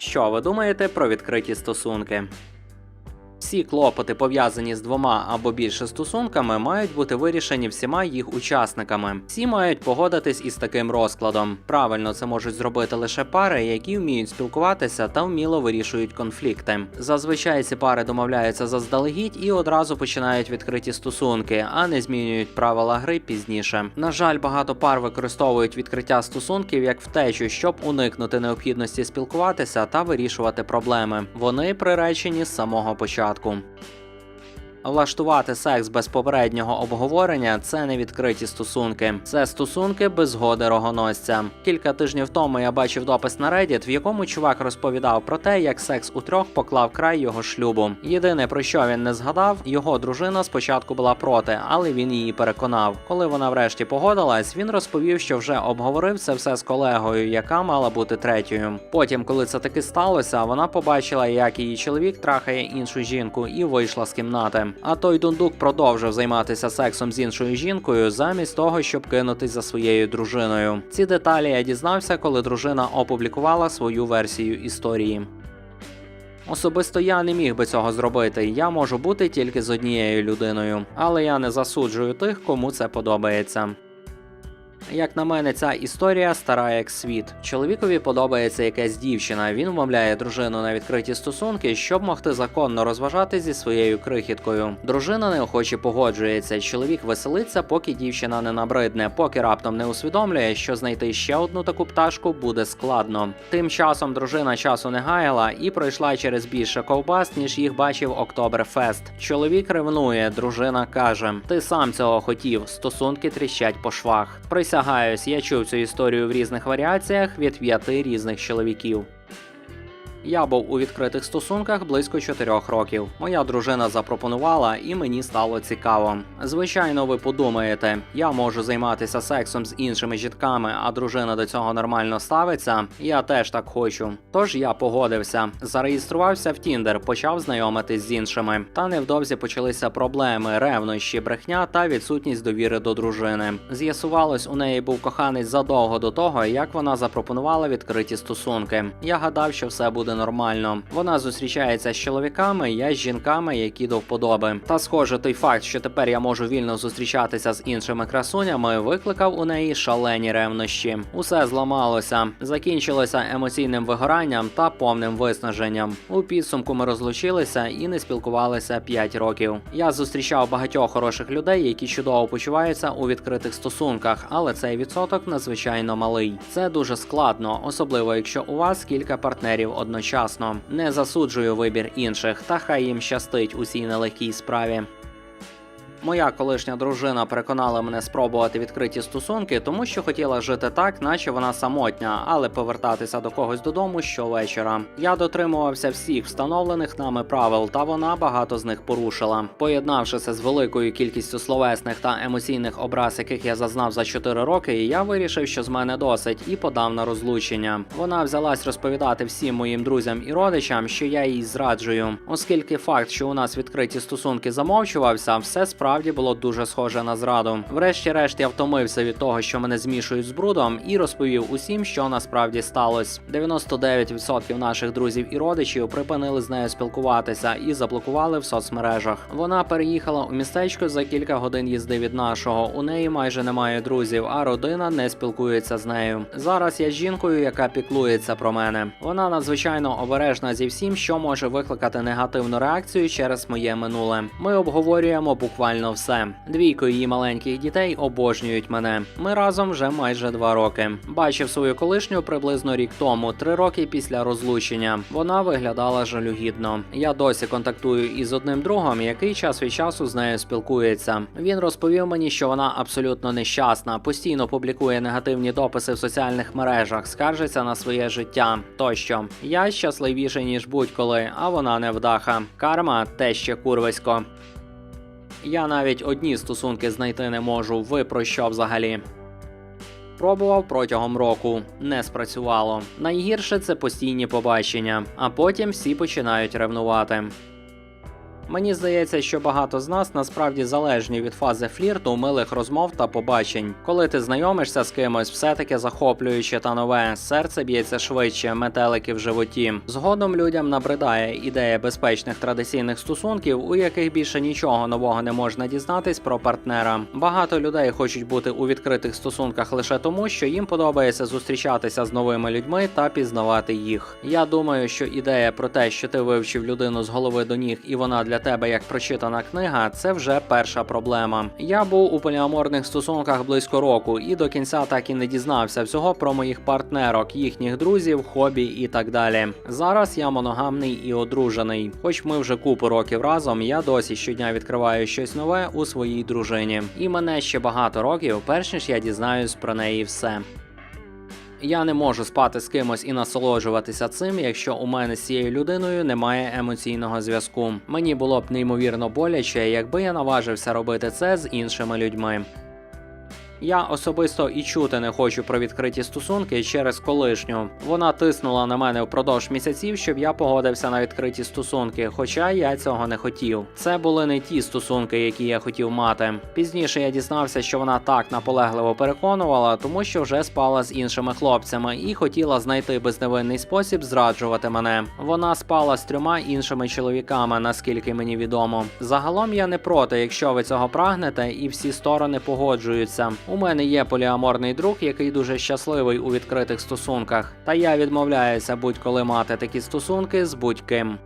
Що ви думаєте про відкриті стосунки? Всі клопоти, пов'язані з двома або більше стосунками, мають бути вирішені всіма їх учасниками. Всі мають погодитись із таким розкладом. Правильно, це можуть зробити лише пари, які вміють спілкуватися та вміло вирішують конфлікти. Зазвичай ці пари домовляються заздалегідь і одразу починають відкриті стосунки, а не змінюють правила гри пізніше. На жаль, багато пар використовують відкриття стосунків як втечу, щоб уникнути необхідності спілкуватися та вирішувати проблеми. Вони приречені з самого початку. gmail.com. Влаштувати секс без попереднього обговорення це не відкриті стосунки, це стосунки без згоди рогоносця. Кілька тижнів тому я бачив допис на Reddit, в якому чувак розповідав про те, як секс у трьох поклав край його шлюбу. Єдине про що він не згадав, його дружина спочатку була проти, але він її переконав. Коли вона врешті погодилась, він розповів, що вже обговорив це все з колегою, яка мала бути третьою. Потім, коли це таки сталося, вона побачила, як її чоловік трахає іншу жінку, і вийшла з кімнати. А той дундук продовжив займатися сексом з іншою жінкою, замість того, щоб кинутись за своєю дружиною. Ці деталі я дізнався, коли дружина опублікувала свою версію історії. Особисто я не міг би цього зробити. Я можу бути тільки з однією людиною, але я не засуджую тих, кому це подобається. Як на мене, ця історія стара як світ. Чоловікові подобається якась дівчина. Він вмовляє дружину на відкриті стосунки, щоб могти законно розважати зі своєю крихіткою. Дружина неохоче погоджується. Чоловік веселиться, поки дівчина не набридне, поки раптом не усвідомлює, що знайти ще одну таку пташку буде складно. Тим часом дружина часу не гаяла і пройшла через більше ковбас, ніж їх бачив Октоберфест. Чоловік ревнує, дружина каже: Ти сам цього хотів. Стосунки тріщать по швах. Присягаюсь, я чув цю історію в різних варіаціях від п'яти різних чоловіків. Я був у відкритих стосунках близько 4 років. Моя дружина запропонувала, і мені стало цікаво. Звичайно, ви подумаєте, я можу займатися сексом з іншими жінками, а дружина до цього нормально ставиться. Я теж так хочу. Тож я погодився, зареєструвався в Тіндер, почав знайомитись з іншими. Та невдовзі почалися проблеми, ревнощі, брехня та відсутність довіри до дружини. З'ясувалось, у неї був коханець задовго до того, як вона запропонувала відкриті стосунки. Я гадав, що все буде нормально. Вона зустрічається з чоловіками, я з жінками, які до вподоби. Та схоже, той факт, що тепер я можу вільно зустрічатися з іншими красунями, викликав у неї шалені ревнощі. Усе зламалося, закінчилося емоційним вигоранням та повним виснаженням. У підсумку ми розлучилися і не спілкувалися 5 років. Я зустрічав багатьох хороших людей, які чудово почуваються у відкритих стосунках, але цей відсоток надзвичайно малий. Це дуже складно, особливо якщо у вас кілька партнерів одночасно. Не засуджую вибір інших, та хай їм щастить у цій нелегкій справі. Моя колишня дружина переконала мене спробувати відкриті стосунки, тому що хотіла жити так, наче вона самотня, але повертатися до когось додому щовечора. Я дотримувався всіх встановлених нами правил, та вона багато з них порушила. Поєднавши це з великою кількістю словесних та емоційних образ, яких я зазнав за 4 роки, я вирішив, що з мене досить, і подав на розлучення. Вона взялась розповідати всім моїм друзям і родичам, що я їй зраджую, оскільки факт, що у нас відкриті стосунки замовчувався, все справді було дуже схоже на зраду. Врешті-решт я втомився від того, що мене змішують з брудом, і розповів усім, що насправді сталося. 99% наших друзів і родичів припинили з нею спілкуватися і заблокували в соцмережах. Вона переїхала у містечко за кілька годин їзди від нашого. У неї майже немає друзів, а родина не спілкується з нею. Зараз я з жінкою, яка піклується про мене. Вона надзвичайно обережна зі всім, що може викликати негативну реакцію через моє минуле. Ми обговорюємо буквально все. Двійко її маленьких дітей обожнюють мене. Ми разом вже майже два роки. Бачив свою колишню приблизно рік тому, три роки після розлучення. Вона виглядала жалюгідно. Я досі контактую із одним другом, який час від часу з нею спілкується. Він розповів мені, що вона абсолютно нещасна, постійно публікує негативні дописи в соціальних мережах, скаржиться на своє життя тощо. Я щасливіший ніж будь-коли, а вона невдаха. Карма те ще курвисько. Я навіть одні стосунки знайти не можу. Ви про що взагалі? Пробував протягом року, не спрацювало. Найгірше це постійні побачення, а потім всі починають ревнувати. Мені здається, що багато з нас насправді залежні від фази флірту, милих розмов та побачень. Коли ти знайомишся з кимось, все таки захоплююче та нове, серце б'ється швидше, метелики в животі. Згодом людям набридає ідея безпечних традиційних стосунків, у яких більше нічого нового не можна дізнатись про партнера. Багато людей хочуть бути у відкритих стосунках лише тому, що їм подобається зустрічатися з новими людьми та пізнавати їх. Я думаю, що ідея про те, що ти вивчив людину з голови до ніг, і вона для тебе як прочитана книга, це вже перша проблема. Я був у поліаморних стосунках близько року і до кінця так і не дізнався всього про моїх партнерок, їхніх друзів, хобі і так далі. Зараз я моногамний і одружений. Хоч ми вже купу років разом, я досі щодня відкриваю щось нове у своїй дружині. І мене ще багато років, перш ніж я дізнаюсь про неї все. Я не можу спати з кимось і насолоджуватися цим, якщо у мене з цією людиною немає емоційного зв'язку. Мені було б неймовірно боляче, якби я наважився робити це з іншими людьми. Я особисто і чути не хочу про відкриті стосунки через колишню. Вона тиснула на мене впродовж місяців, щоб я погодився на відкриті стосунки, хоча я цього не хотів. Це були не ті стосунки, які я хотів мати. Пізніше я дізнався, що вона так наполегливо переконувала, тому що вже спала з іншими хлопцями і хотіла знайти безневинний спосіб зраджувати мене. Вона спала з трьома іншими чоловіками, наскільки мені відомо. Загалом я не проти, якщо ви цього прагнете, і всі сторони погоджуються. У мене є поліаморний друг, який дуже щасливий у відкритих стосунках, та я відмовляюся будь-коли мати такі стосунки з будь-ким.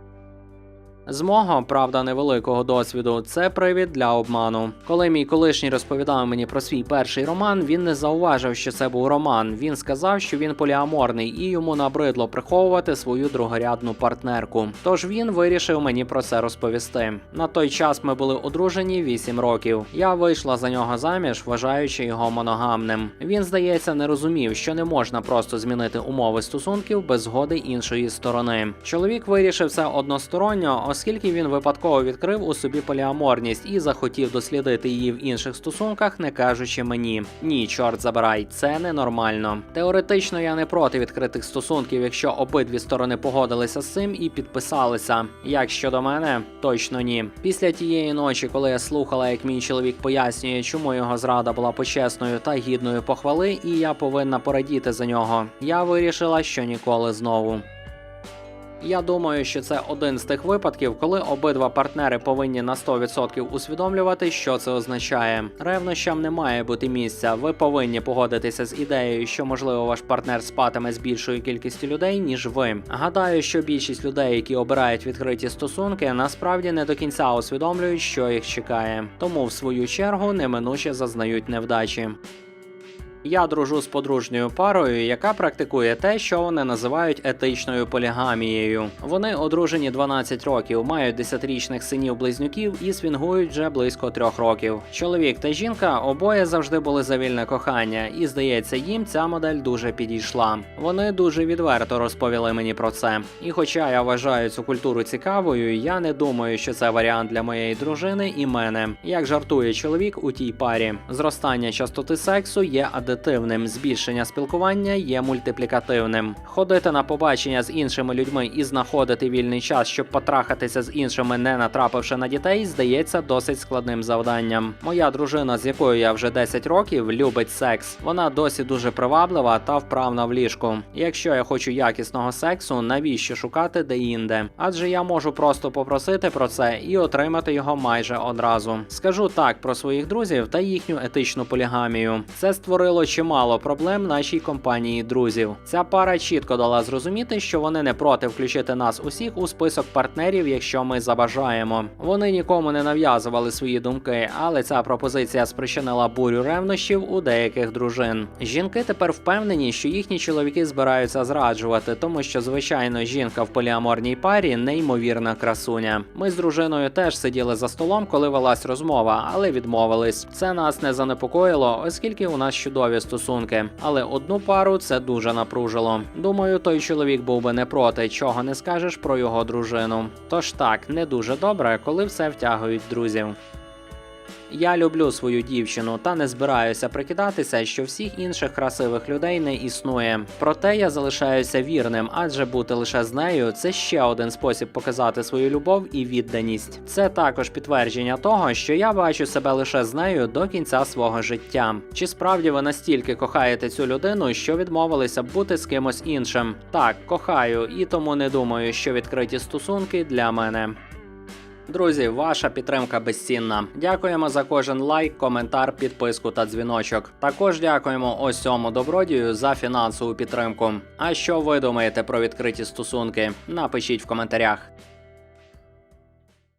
З мого, правда, невеликого досвіду, це привід для обману. Коли мій колишній розповідав мені про свій перший роман, він не зауважив, що це був роман. Він сказав, що він поліаморний і йому набридло приховувати свою другорядну партнерку. Тож він вирішив мені про це розповісти. На той час ми були одружені 8 років. Я вийшла за нього заміж, вважаючи його моногамним. Він, здається, не розумів, що не можна просто змінити умови стосунків без згоди іншої сторони. Чоловік вирішив це односторонньо оскільки він випадково відкрив у собі поліаморність і захотів дослідити її в інших стосунках, не кажучи мені ні, чорт забирай, це ненормально. Теоретично я не проти відкритих стосунків, якщо обидві сторони погодилися з цим і підписалися. Як щодо мене, точно ні. Після тієї ночі, коли я слухала, як мій чоловік пояснює, чому його зрада була почесною та гідною похвали, і я повинна порадіти за нього. Я вирішила, що ніколи знову. Я думаю, що це один з тих випадків, коли обидва партнери повинні на 100% усвідомлювати, що це означає. Ревнощам не має бути місця. Ви повинні погодитися з ідеєю, що можливо ваш партнер спатиме з більшою кількістю людей, ніж ви. Гадаю, що більшість людей, які обирають відкриті стосунки, насправді не до кінця усвідомлюють, що їх чекає. Тому в свою чергу неминуче зазнають невдачі. Я дружу з подружньою парою, яка практикує те, що вони називають етичною полігамією. Вони одружені 12 років, мають 10-річних синів-близнюків і свінгують вже близько трьох років. Чоловік та жінка обоє завжди були за вільне кохання, і здається, їм ця модель дуже підійшла. Вони дуже відверто розповіли мені про це. І хоча я вважаю цю культуру цікавою, я не думаю, що це варіант для моєї дружини і мене. Як жартує чоловік у тій парі, зростання частоти сексу є адекватним адитивним, збільшення спілкування є мультиплікативним. Ходити на побачення з іншими людьми і знаходити вільний час, щоб потрахатися з іншими, не натрапивши на дітей, здається досить складним завданням. Моя дружина, з якою я вже 10 років, любить секс. Вона досі дуже приваблива та вправна в ліжку. Якщо я хочу якісного сексу, навіщо шукати де-інде? Адже я можу просто попросити про це і отримати його майже одразу. Скажу так про своїх друзів та їхню етичну полігамію. Це створило чимало проблем нашій компанії друзів. Ця пара чітко дала зрозуміти, що вони не проти включити нас усіх у список партнерів, якщо ми забажаємо. Вони нікому не нав'язували свої думки, але ця пропозиція спричинила бурю ревнощів у деяких дружин. Жінки тепер впевнені, що їхні чоловіки збираються зраджувати, тому що звичайно жінка в поліаморній парі неймовірна красуня. Ми з дружиною теж сиділи за столом, коли велась розмова, але відмовились. Це нас не занепокоїло, оскільки у нас чудові стосунки. Але одну пару це дуже напружило. Думаю, той чоловік був би не проти, чого не скажеш про його дружину. Тож так, не дуже добре, коли все втягують друзів. Я люблю свою дівчину та не збираюся прикидатися, що всіх інших красивих людей не існує. Проте я залишаюся вірним, адже бути лише з нею це ще один спосіб показати свою любов і відданість. Це також підтвердження того, що я бачу себе лише з нею до кінця свого життя. Чи справді ви настільки кохаєте цю людину, що відмовилися бути з кимось іншим? Так, кохаю, і тому не думаю, що відкриті стосунки для мене. Друзі, ваша підтримка безцінна. Дякуємо за кожен лайк, коментар, підписку та дзвіночок. Також дякуємо ось цьому добродію за фінансову підтримку. А що ви думаєте про відкриті стосунки? Напишіть в коментарях.